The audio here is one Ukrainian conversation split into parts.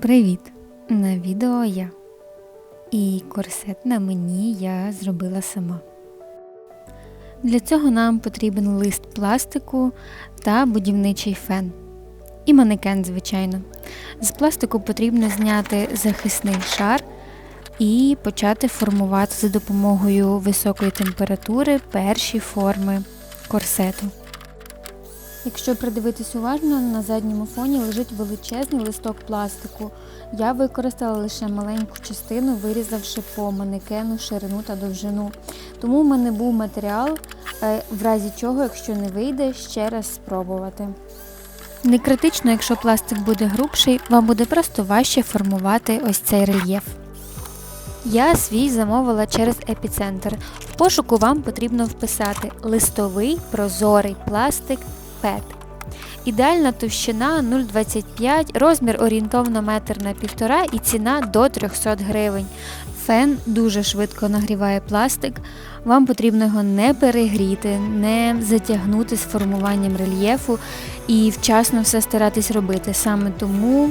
Привіт! На відео я. І корсет на мені я зробила сама. Для цього нам потрібен лист пластику та будівничий фен. І манекен, звичайно. З пластику потрібно зняти захисний шар і почати формувати за допомогою високої температури перші форми корсету. Якщо придивитись уважно, на задньому фоні лежить величезний листок пластику. Я використала лише маленьку частину, вирізавши по манекену ширину та довжину. Тому в мене був матеріал, е, в разі чого, якщо не вийде, ще раз спробувати. Не критично, якщо пластик буде грубший, вам буде просто важче формувати ось цей рельєф. Я свій замовила через епіцентр. В пошуку вам потрібно вписати листовий прозорий пластик ПЕТ. Ідеальна товщина 0,25, розмір орієнтовно метр на півтора і ціна до 300 гривень. Фен дуже швидко нагріває пластик. Вам потрібно його не перегріти, не затягнути з формуванням рельєфу і вчасно все старатись робити. Саме тому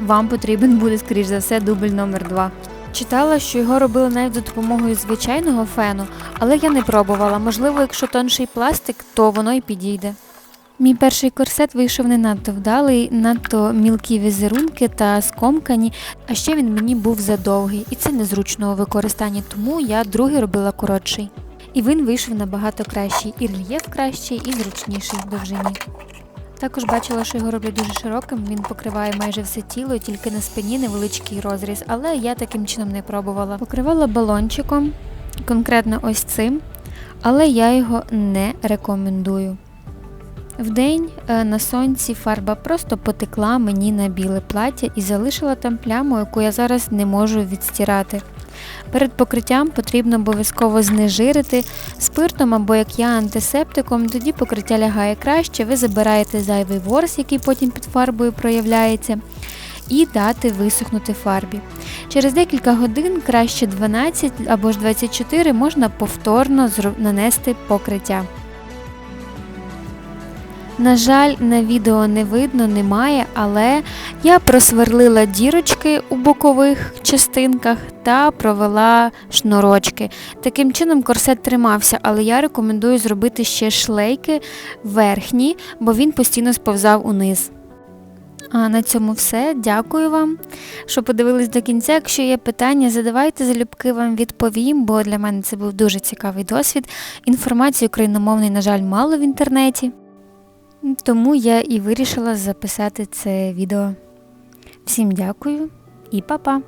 вам потрібен буде, скоріш за все, дубль номер 2 Читала, що його робили навіть за допомогою звичайного фену, але я не пробувала. Можливо, якщо тонший пластик, то воно й підійде. Мій перший корсет вийшов не надто вдалий, надто мілкі візерунки та скомкані, а ще він мені був задовгий, і це незручно у використанні, тому я другий робила коротший. І він вийшов набагато кращий, і рельєф кращий, і зручніший в довжині. Також бачила, що його роблять дуже широким, він покриває майже все тіло, тільки на спині невеличкий розріз, але я таким чином не пробувала. Покривала балончиком, конкретно ось цим, але я його не рекомендую. Вдень е, на сонці фарба просто потекла мені на біле плаття і залишила там пляму, яку я зараз не можу відстирати. Перед покриттям потрібно обов'язково знежирити спиртом або як я антисептиком, тоді покриття лягає краще, ви забираєте зайвий ворс, який потім під фарбою проявляється, і дати висохнути фарбі. Через декілька годин, краще 12 або ж 24, можна повторно нанести покриття. На жаль, на відео не видно, немає, але я просверлила дірочки у бокових частинках та провела шнурочки. Таким чином корсет тримався, але я рекомендую зробити ще шлейки верхні, бо він постійно сповзав униз. А на цьому все. Дякую вам, що подивились до кінця. Якщо є питання, задавайте залюбки вам відповім, бо для мене це був дуже цікавий досвід. Інформації україномовної, на жаль, мало в інтернеті. Тому я і вирішила записати це відео. Всім дякую і па-па!